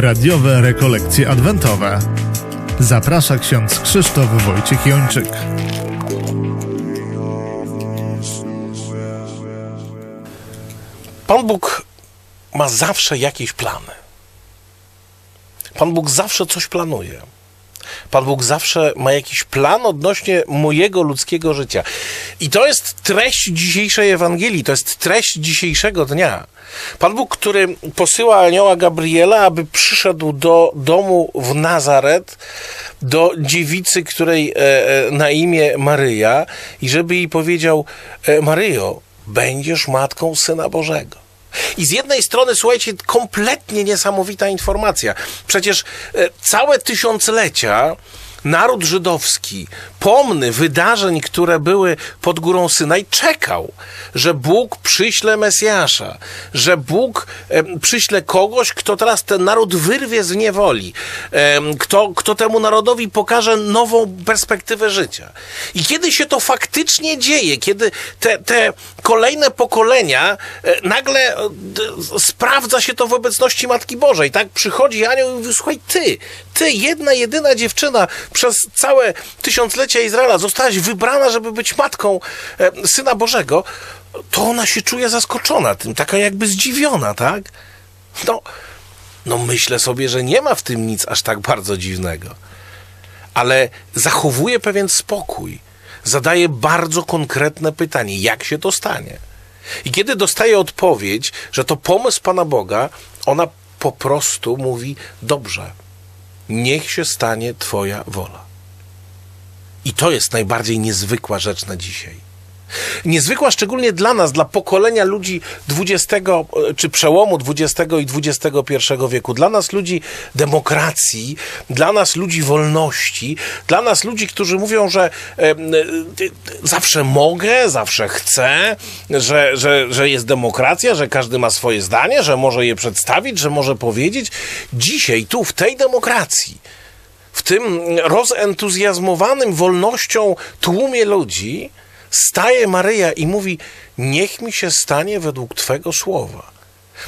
Radiowe rekolekcje adwentowe. Zaprasza ksiądz Krzysztof Wojciech Jończyk. Pan Bóg ma zawsze jakieś plany. Pan Bóg zawsze coś planuje. Pan Bóg zawsze ma jakiś plan odnośnie mojego ludzkiego życia. I to jest treść dzisiejszej Ewangelii, to jest treść dzisiejszego dnia. Pan Bóg, który posyła anioła Gabriela, aby przyszedł do domu w Nazaret, do dziewicy, której e, e, na imię Maryja, i żeby jej powiedział: e, Maryjo, będziesz matką syna Bożego. I z jednej strony, słuchajcie, kompletnie niesamowita informacja. Przecież e, całe tysiąclecia naród żydowski, pomny wydarzeń, które były pod górą Synaj, czekał, że Bóg przyśle Mesjasza, że Bóg e, przyśle kogoś, kto teraz ten naród wyrwie z niewoli, e, kto, kto temu narodowi pokaże nową perspektywę życia. I kiedy się to faktycznie dzieje, kiedy te, te kolejne pokolenia e, nagle e, sprawdza się to w obecności Matki Bożej, tak? Przychodzi anioł i mówi, słuchaj, ty, ty, jedna, jedyna dziewczyna przez całe tysiąclecia Izraela zostałaś wybrana, żeby być matką e, Syna Bożego, to ona się czuje zaskoczona tym, taka jakby zdziwiona, tak? No, no myślę sobie, że nie ma w tym nic aż tak bardzo dziwnego. Ale zachowuje pewien spokój. Zadaje bardzo konkretne pytanie, jak się to stanie? I kiedy dostaje odpowiedź, że to pomysł Pana Boga, ona po prostu mówi: Dobrze, niech się stanie Twoja wola. I to jest najbardziej niezwykła rzecz na dzisiaj. Niezwykła szczególnie dla nas, dla pokolenia ludzi XX, czy przełomu XX i XXI wieku, dla nas ludzi demokracji, dla nas ludzi wolności, dla nas ludzi, którzy mówią, że e, e, zawsze mogę, zawsze chcę, że, że, że jest demokracja, że każdy ma swoje zdanie, że może je przedstawić, że może powiedzieć. Dzisiaj, tu, w tej demokracji, w tym rozentuzjazmowanym wolnością tłumie ludzi, staje Maryja i mówi: Niech mi się stanie według Twego słowa.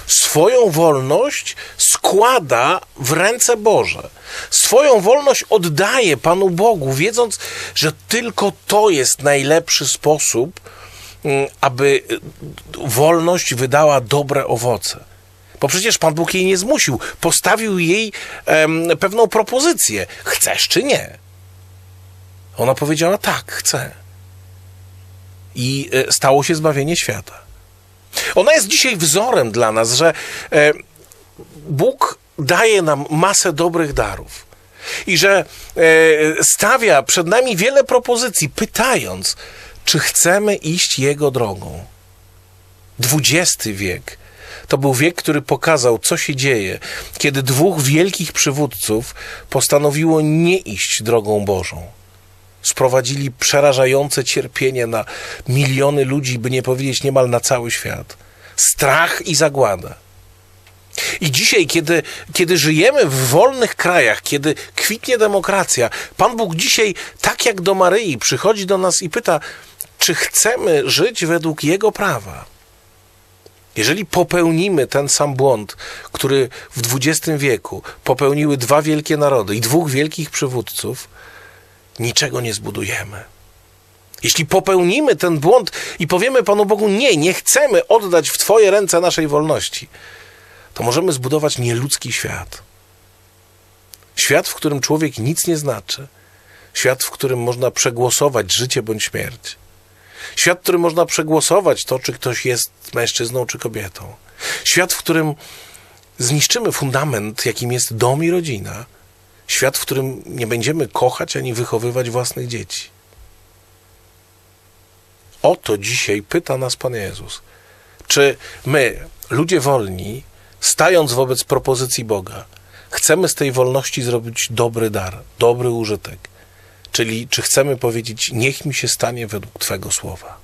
Swoją wolność składa w ręce Boże. Swoją wolność oddaje Panu Bogu, wiedząc, że tylko to jest najlepszy sposób, mm, aby wolność wydała dobre owoce. Bo przecież Pan Bóg jej nie zmusił. Postawił jej em, pewną propozycję. Chcesz czy nie? Ona powiedziała tak, chcę. I e, stało się zbawienie świata. Ona jest dzisiaj wzorem dla nas, że e, Bóg daje nam masę dobrych darów. I że e, stawia przed nami wiele propozycji, pytając, czy chcemy iść Jego drogą. XX wiek to był wiek, który pokazał, co się dzieje, kiedy dwóch wielkich przywódców postanowiło nie iść drogą Bożą. Sprowadzili przerażające cierpienie na miliony ludzi, by nie powiedzieć niemal na cały świat. Strach i zagłada. I dzisiaj, kiedy, kiedy żyjemy w wolnych krajach, kiedy kwitnie demokracja, Pan Bóg dzisiaj, tak jak do Maryi, przychodzi do nas i pyta, czy chcemy żyć według Jego prawa. Jeżeli popełnimy ten sam błąd, który w XX wieku popełniły dwa wielkie narody i dwóch wielkich przywódców, niczego nie zbudujemy. Jeśli popełnimy ten błąd i powiemy Panu Bogu, nie, nie chcemy oddać w Twoje ręce naszej wolności, to możemy zbudować nieludzki świat. Świat, w którym człowiek nic nie znaczy. Świat, w którym można przegłosować życie bądź śmierć. Świat, w którym można przegłosować to, czy ktoś jest mężczyzną czy kobietą. Świat, w którym zniszczymy fundament, jakim jest dom i rodzina. Świat, w którym nie będziemy kochać ani wychowywać własnych dzieci. O to dzisiaj pyta nas Pan Jezus. Czy my, ludzie wolni, stając wobec propozycji Boga, chcemy z tej wolności zrobić dobry dar, dobry użytek? Czyli czy chcemy powiedzieć, niech mi się stanie według Twego słowa?